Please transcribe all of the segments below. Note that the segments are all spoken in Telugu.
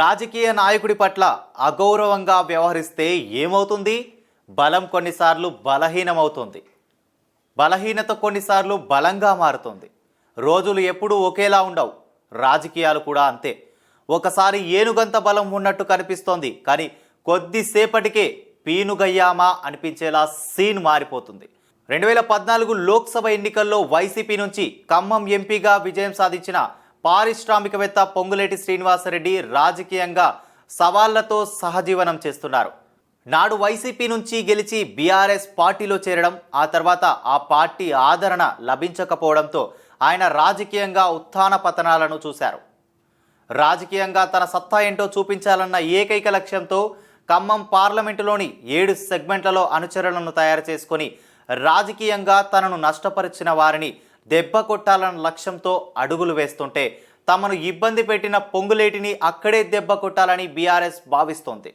రాజకీయ నాయకుడి పట్ల అగౌరవంగా వ్యవహరిస్తే ఏమవుతుంది? బలం కొన్నిసార్లు బలహీనమవుతుంది. బలహీనత కొన్నిసార్లు బలంగా మారుతుంది. రోజులు ఎప్పుడూ ఒకేలా ఉండవు. రాజకీయాలు కూడా అంతే. ఒకసారి ఏనుగంత బలం ఉన్నట్టు కనిపిస్తోంది. కానీ కొద్దిసేపటికే పీనుగయ్యామా అనిపించేలా సీన్ మారిపోతుంది. రెండు వేల పద్నాలుగు లోక్సభ ఎన్నికల్లో వైసీపీ నుంచి ఖమ్మం ఎంపీగా విజయం సాధించిన పారిశ్రామికవేత్త పొంగులేటి శ్రీనివాసరెడ్డి రాజకీయంగా సవాళ్ళతో సహజీవనం చేస్తున్నారు. నాడు వైసీపీ నుంచి గెలిచి బీఆర్ఎస్ పార్టీలో చేరడం ఆ తర్వాత ఆ పార్టీ ఆదరణ లభించకపోవడంతో ఆయన రాజకీయంగా ఉత్థాన పతనాలను చూశారు. రాజకీయంగా తన సత్తా ఏంటో చూపించాలన్న ఏకైక లక్ష్యంతో ఖమ్మం పార్లమెంటులోని ఏడు సెగ్మెంట్లలో అనుచరులను తయారు చేసుకొని రాజకీయంగా తనను నష్టపరిచిన వారిని దెబ్బ కొట్టాలన్న లక్ష్యంతో అడుగులు వేస్తుంటే తమను ఇబ్బంది పెట్టిన పొంగులేటిని అక్కడే దెబ్బ కొట్టాలని బీఆర్ఎస్ భావిస్తోంది.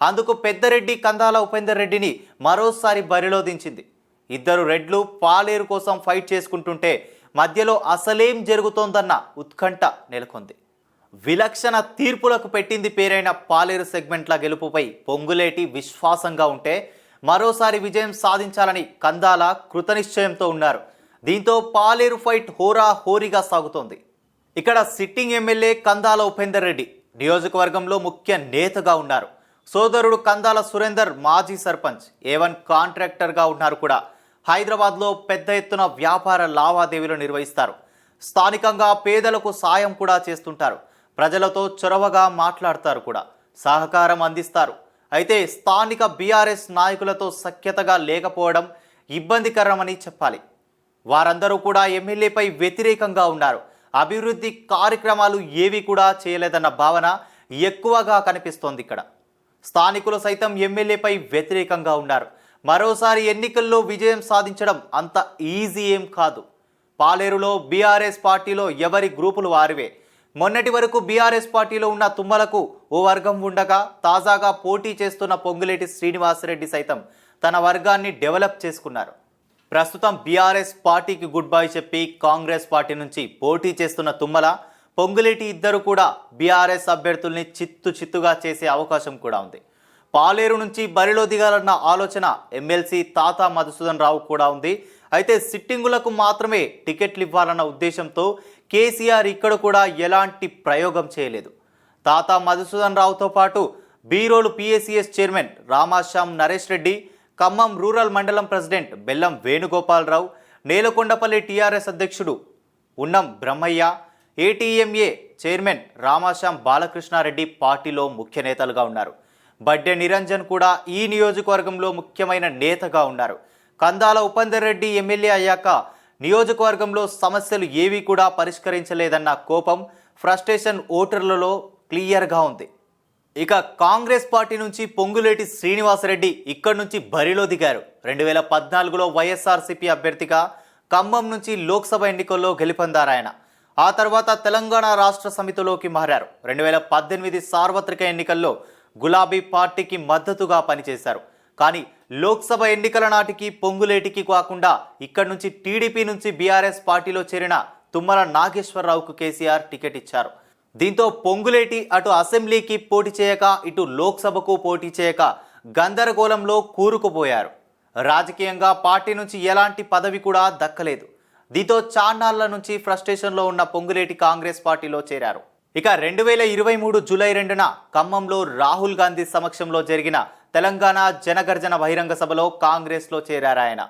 అందుకు పెద్దరెడ్డి కందాల ఉపేందర్ రెడ్డిని మరోసారి బరిలో దించింది. ఇద్దరు రెడ్లు పాలేరు కోసం ఫైట్ చేసుకుంటుంటే మధ్యలో అసలేం జరుగుతోందన్న ఉత్కంఠ నెలకొంది. విలక్షణ తీర్పులకు పెట్టింది పేరైన పాలేరు సెగ్మెంట్ల గెలుపుపై పొంగులేటి విశ్వాసంగా ఉంటే మరోసారి విజయం సాధించాలని కందాల కృతనిశ్చయంతో ఉన్నారు. దీంతో పాలేరు ఫైట్ హోరా హోరీగా సాగుతోంది. ఇక్కడ సిట్టింగ్ ఎమ్మెల్యే కందాల ఉపేందర్ రెడ్డి నియోజకవర్గంలో ముఖ్య నేతగా ఉన్నారు. సోదరుడు కందాల సురేందర్ మాజీ సర్పంచ్ ఏవన్ కాంట్రాక్టర్గా ఉన్నారు కూడా. హైదరాబాద్లో పెద్ద ఎత్తున వ్యాపార లావాదేవీలు నిర్వహిస్తారు. స్థానికంగా పేదలకు సాయం కూడా చేస్తుంటారు. ప్రజలతో చొరవగా మాట్లాడతారు కూడా. సహకారం అందిస్తారు. అయితే స్థానిక బీఆర్ఎస్ నాయకులతో సఖ్యతగా లేకపోవడం ఇబ్బందికరమని చెప్పాలి. వారందరూ కూడా ఎమ్మెల్యేపై వ్యతిరేకంగా ఉన్నారు. అభివృద్ధి కార్యక్రమాలు ఏవి కూడా చేయలేదన్న భావన ఎక్కువగా కనిపిస్తోంది ఇక్కడ. స్థానికులు సైతం ఎమ్మెల్యేపై వ్యతిరేకంగా ఉన్నారు. మరోసారి ఎన్నికల్లో విజయం సాధించడం అంత ఈజీ ఏం కాదు. పాలేరులో బీఆర్ఎస్ పార్టీలో ఎవరి గ్రూపులు వారివే. మొన్నటి వరకు బీఆర్ఎస్ పార్టీలో ఉన్న తుమ్మలకు ఓ వర్గం ఉండగా తాజాగా పోటీ చేస్తున్న పొంగులేటి శ్రీనివాసరెడ్డి సైతం తన వర్గాన్ని డెవలప్ చేసుకున్నారు. ప్రస్తుతం బీఆర్ఎస్ పార్టీకి గుడ్ బై చెప్పి కాంగ్రెస్ పార్టీ నుంచి పోటీ చేస్తున్న తుమ్మల పొంగులేటి ఇద్దరు కూడా బీఆర్ఎస్ అభ్యర్థుల్ని చిత్తు చిత్తుగా చేసే అవకాశం కూడా ఉంది. పాలేరు నుంచి బరిలో దిగాలన్న ఆలోచన ఎమ్మెల్సీ తాత మధుసూదన్ రావు కూడా ఉంది. అయితే సిట్టింగులకు మాత్రమే టికెట్లు ఇవ్వాలన్న ఉద్దేశంతో కేసీఆర్ ఇక్కడ కూడా ఎలాంటి ప్రయోగం చేయలేదు. తాత మధుసూదన్ రావుతో పాటు Beerolu PSCS chairman Ramasyam Naresh Reddy Khammam rural మండలం ప్రెసిడెంట్ బెల్లం వేణుగోపాలరావు నేలకొండపల్లి టీఆర్ఎస్ అధ్యక్షుడు ఉన్నం బ్రహ్మయ్య ఏటీఎంఏ చైర్మన్ రామాశ్యాం బాలకృష్ణారెడ్డి పార్టీలో ముఖ్య నేతలుగా ఉన్నారు. బడ్డే నిరంజన్ కూడా ఈ నియోజకవర్గంలో ముఖ్యమైన నేతగా ఉన్నారు. కందాల ఉపేందర్ రెడ్డి ఎమ్మెల్యే అయ్యాక నియోజకవర్గంలో సమస్యలు ఏవి కూడా పరిష్కరించలేదన్న కోపం ఫ్రస్ట్రేషన్ ఓటర్లలో క్లియర్గా ఉంది. ఇక కాంగ్రెస్ పార్టీ నుంచి పొంగులేటి శ్రీనివాసరెడ్డి ఇక్కడి నుంచి బరిలో దిగారు. రెండు వేల పద్నాలుగులో వైఎస్ఆర్సీపీ అభ్యర్థిగా ఖమ్మం నుంచి లోక్సభ ఎన్నికల్లో గెలుపొందారాయన ఆ తర్వాత తెలంగాణ రాష్ట్ర సమితిలోకి మారారు. రెండు వేల పద్దెనిమిది సార్వత్రిక ఎన్నికల్లో గులాబీ పార్టీకి మద్దతుగా పనిచేశారు. కానీ లోక్సభ ఎన్నికల నాటికి పొంగులేటికి కాకుండా ఇక్కడి నుంచి టీడీపీ నుంచి బీఆర్ఎస్ పార్టీలో చేరిన తుమ్మల నాగేశ్వరరావుకు కేసీఆర్ టికెట్ ఇచ్చారు. దీంతో పొంగులేటి అటు అసెంబ్లీకి పోటీ చేయక ఇటు లోక్సభకు పోటీ చేయక గందరగోళంలో కూరుకుపోయారు. రాజకీయంగా పార్టీ నుంచి ఎలాంటి పదవి కూడా దక్కలేదు. దీంతో చాన్నాళ్ళ నుంచి ఫ్రస్ట్రేషన్లో ఉన్న పొంగులేటి కాంగ్రెస్ పార్టీలో చేరారు. ఇక రెండు వేల ఇరవై మూడు జూలై రెండున ఖమ్మంలో రాహుల్ గాంధీ సమక్షంలో జరిగిన తెలంగాణ జనగర్జన బహిరంగ సభలో కాంగ్రెస్లో చేరారాయన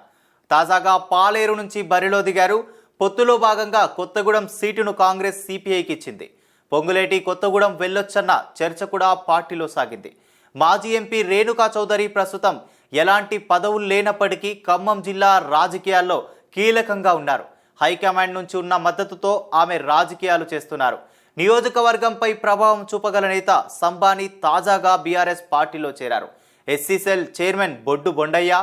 తాజాగా పాలేరు నుంచి బరిలో దిగారు. పొత్తులో భాగంగా కొత్తగూడెం సీటును కాంగ్రెస్ సిపిఐకి ఇచ్చింది. పొంగులేటి కొత్తగూడెం వెళ్ళొచ్చన్న చర్చ కూడా పార్టీలో సాగింది. మాజీ ఎంపీ రేణుకా చౌదరి ప్రస్తుతం ఎలాంటి పదవులు లేనప్పటికీ ఖమ్మం జిల్లా రాజకీయాల్లో కీలకంగా ఉన్నారు. హైకమాండ్ నుంచి ఉన్న మద్దతుతో ఆమె రాజకీయాలు చేస్తున్నారు. నియోజకవర్గంపై ప్రభావం చూపగల నేత సంబాని తాజాగా బీఆర్ఎస్ పార్టీలో చేరారు. SC cell chairman Boddu Bondaiah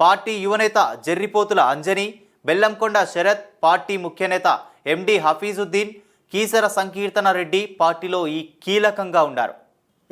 party యువనేత జర్రిపోతుల అంజని బెల్లంకొండ శరత్ పార్టీ ముఖ్యనేత ఎండి హఫీజుద్దీన్ కీసర సంకీర్తన రెడ్డి పార్టీలో ఈ కీలకంగా ఉన్నారు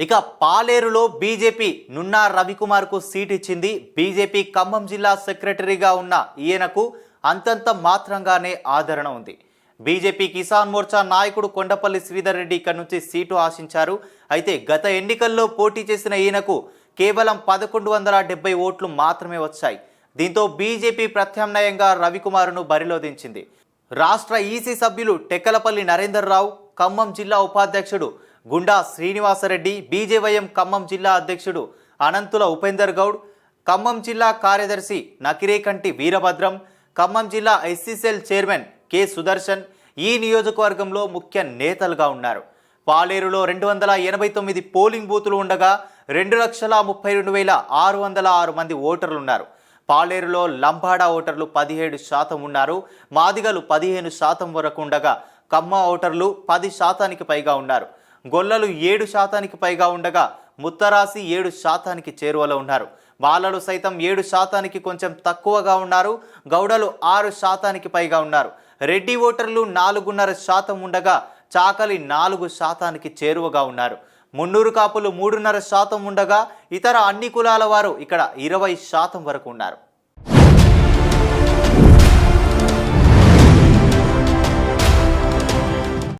ఇక పాలేరులో బీజేపీ నున్నా రవికుమార్కు సీట్ ఇచ్చింది. బీజేపీ ఖమ్మం జిల్లా సెక్రటరీగా ఉన్న ఈయనకు అంతంత మాత్రంగానే ఆదరణ ఉంది. బీజేపీ కిసాన్ మోర్చా నాయకుడు కొండపల్లి శ్రీధర్ రెడ్డి ఇక్కడ నుంచి సీటు ఆశించారు. అయితే గత ఎన్నికల్లో పోటీ చేసిన ఈయనకు కేవలం పదకొండు వందల డెబ్బై ఓట్లు మాత్రమే వచ్చాయి. దీంతో బీజేపీ ప్రత్యామ్నాయంగా రవికుమార్ను బరిలో దించింది రాష్ట్ర ఈసీ సభ్యులు టెక్కలపల్లి నరేందర్ రావు ఖమ్మం జిల్లా ఉపాధ్యక్షుడు గుండా శ్రీనివాసరెడ్డి బీజేవైఎం ఖమ్మం జిల్లా అధ్యక్షుడు అనంతుల ఉపేందర్ గౌడ్ ఖమ్మం జిల్లా కార్యదర్శి నకిరేకంటి వీరభద్రం ఖమ్మం జిల్లా ఎస్సీసెల్ చైర్మన్ కె సుదర్శన్ ఈ నియోజకవర్గంలో ముఖ్య నేతలుగా ఉన్నారు. పాలేరులో రెండు వందల ఎనభై తొమ్మిది పోలింగ్ బూతులు ఉండగా రెండు లక్షల ముప్పై రెండు వేల ఆరు వందల ఆరు మంది ఓటర్లు ఉన్నారు. పాలేరులో లంబాడా ఓటర్లు పదిహేడు శాతం ఉన్నారు. మాదిగలు పదిహేను శాతం వరకు ఉండగా కమ్మ ఓటర్లు పది శాతానికి పైగా ఉన్నారు. గొల్లలు ఏడు శాతానికి పైగా ఉండగా ముత్తరాసి ఏడు శాతానికి చేరువలో ఉన్నారు. బాలలు సైతం ఏడు శాతానికి కొంచెం తక్కువగా ఉన్నారు. గౌడలు ఆరు శాతానికి పైగా ఉన్నారు. రెడ్డి ఓటర్లు నాలుగున్నర శాతం ఉండగా చాకలి నాలుగు శాతానికి చేరువగా ఉన్నారు. మున్నూరు కాపులు మూడున్నర శాతం ఉండగా ఇతర అన్ని కులాల వారు ఇక్కడ ఇరవై శాతం వరకు ఉన్నారు.